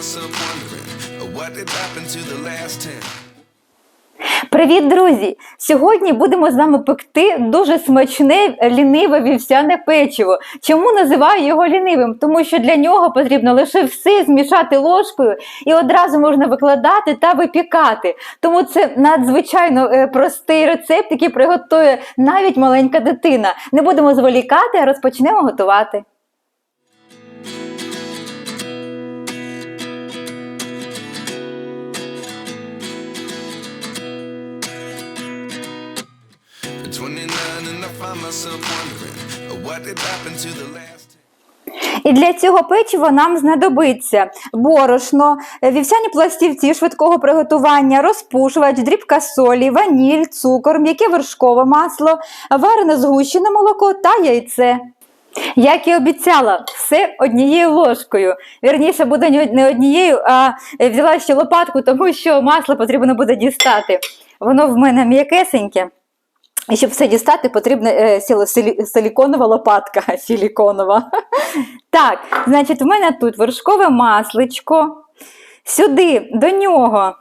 myself wondering what did happen to the last ten. Привіт, друзі! Сьогодні будемо з вами пекти дуже смачне ліниве вівсяне печиво. Чому називаю його лінивим? Тому що для нього потрібно лише все змішати ложкою і одразу можна викладати та випікати. Тому це надзвичайно е, простий рецепт, який приготує навіть маленька дитина. Не будемо зволікати, а розпочнемо готувати. І для цього печива нам знадобиться борошно, вівсяні пластівці швидкого приготування, розпушувач, дрібка солі, ваніль, цукор, м'яке вершкове масло, варене згущене молоко та яйце. Як і обіцяла, все однією ложкою. Вірніше буде не- однією, а взяла ще лопатку, тому що масло потрібно буде дістати. Воно в мене м'якесеньке. І щоб все дістати, потрібна е, силіконова лопатка. Силіконова. Так, значить, в мене тут вершкове масличко. Сюди до нього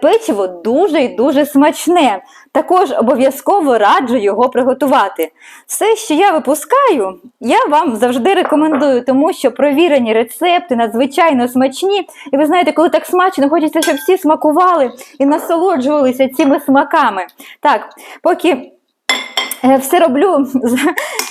печиво дуже і дуже смачне. Також обов'язково раджу його приготувати. Все, що я випускаю, я вам завжди рекомендую, тому що провірені рецепти надзвичайно смачні. І ви знаєте, коли так смачно, хочеться, щоб всі смакували і насолоджувалися цими смаками. Так, поки е, все роблю,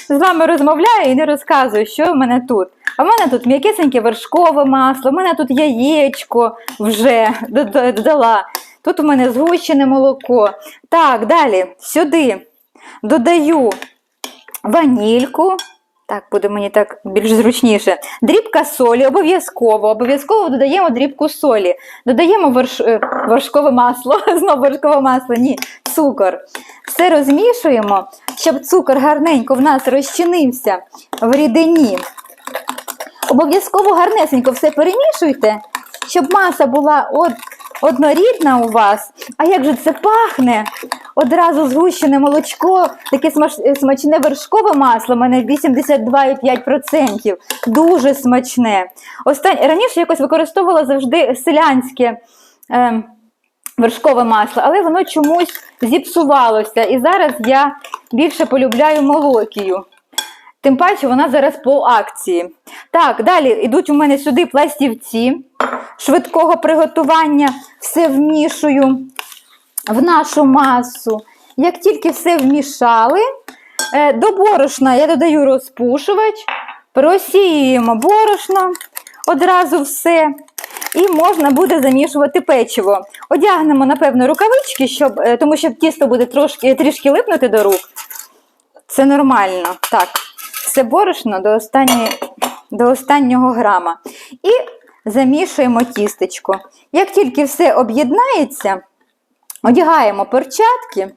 з вами розмовляю і не розказую, що в мене тут. А в мене тут м'якесеньке вершкове масло, в мене тут яєчко вже додала. Тут у мене згущене молоко. Так, далі сюди додаю ванільку. Так, буде мені так більш зручніше. Дрібка солі, обов'язково. Обов'язково додаємо дрібку солі. Додаємо верш... е, вершкове масло. Знову вершкове масло, ні, цукор. Все розмішуємо, щоб цукор гарненько в нас розчинився в рідині. Обов'язково гарнесенько все перемішуйте, щоб маса була от, однорідна у вас. А як же це пахне? Одразу згущене молочко, таке смаш- смачне вершкове масло, у мене 82,5%. Дуже смачне. Остань... Раніше якось використовувала завжди селянське. Е... Вершкове масло, але воно чомусь зіпсувалося. І зараз я більше полюбляю молокію. Тим паче вона зараз по акції. Так, далі йдуть у мене сюди пластівці швидкого приготування. Все вмішую в нашу масу. Як тільки все вмішали, е, до борошна я додаю розпушувач, просіюємо борошно, одразу все. І можна буде замішувати печиво. Одягнемо, напевно, рукавички, щоб, е, тому що тісто буде трошки, трішки липнути до рук. Це нормально. Так, все борошно до, останньої, до останнього грама. І замішуємо тістечко. Як тільки все об'єднається, одягаємо перчатки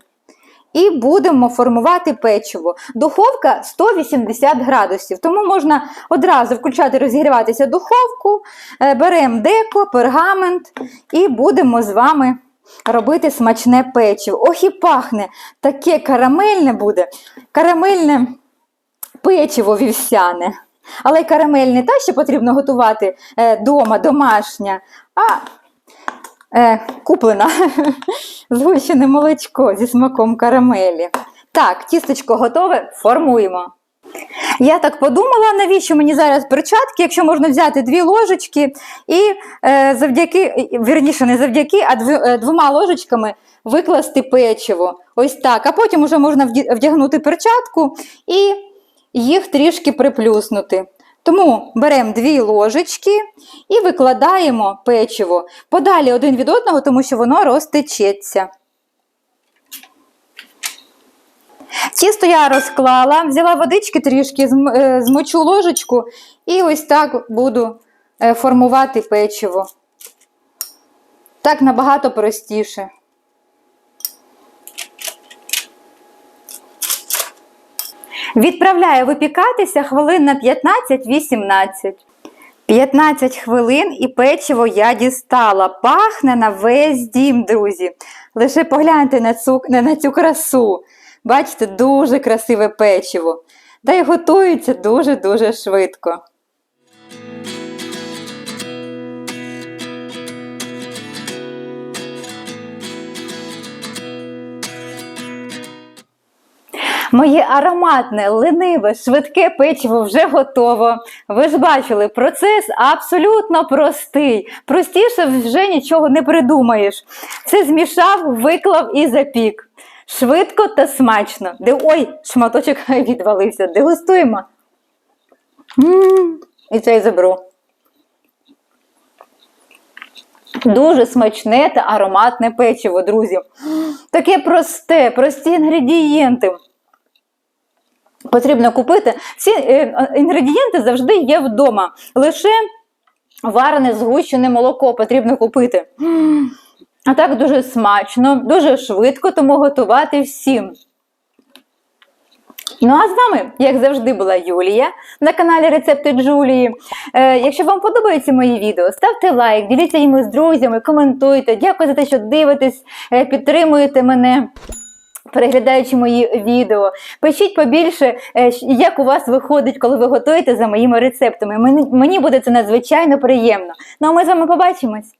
і будемо формувати печиво. Духовка 180 градусів, тому можна одразу включати, розігріватися духовку, е, беремо деко, пергамент і будемо з вами робити смачне печиво. Ох і пахне, таке карамельне буде. Карамельне печиво вівсяне. Але й карамель не та, що потрібно готувати е, дома, домашня, а е, куплена згущене молочко зі смаком карамелі. Так, тістечко готове, формуємо. Я так подумала, навіщо мені зараз перчатки, якщо можна взяти дві ложечки і е, завдяки, вірніше, не завдяки, а дв, е, двома ложечками викласти печиво. Ось так. А потім вже можна вдягнути перчатку і їх трішки приплюснути. Тому беремо дві ложечки і викладаємо печиво подалі один від одного, тому що воно розтечеться. Тісто я розклала, взяла водички трішки, е, змочу ложечку і ось так буду е, формувати печиво. Так набагато простіше. Відправляю випікатися хвилин на 15-18. 15 хвилин і печиво я дістала. Пахне на весь дім, друзі. Лише погляньте на цю, на цю красу. Бачите, дуже красиве печиво. Та й готується дуже-дуже швидко. Моє ароматне, лениве, швидке печиво вже готово. Ви ж бачили, процес абсолютно простий. Простіше вже нічого не придумаєш. Це змішав, виклав і запік. Швидко та смачно. Де... Ой, шматочок відвалився. Дегустуємо. м І цей заберу. Дуже смачне та ароматне печиво, друзі. Таке просте, прості інгредієнти. Потрібно купити. Ці е, інгредієнти завжди є вдома. Лише варене згущене молоко потрібно купити. А так дуже смачно, дуже швидко, тому готувати всім. Ну а з вами, як завжди, була Юлія на каналі Рецепти Джулії. Е, якщо вам подобаються мої відео, ставте лайк, діліться їми з друзями, коментуйте. Дякую за те, що дивитесь, е, підтримуєте мене. Переглядаючи мої відео, пишіть побільше, е, як у вас виходить, коли ви готуєте за моїми рецептами. Мені, мені буде це надзвичайно приємно. Ну а ми з вами побачимось.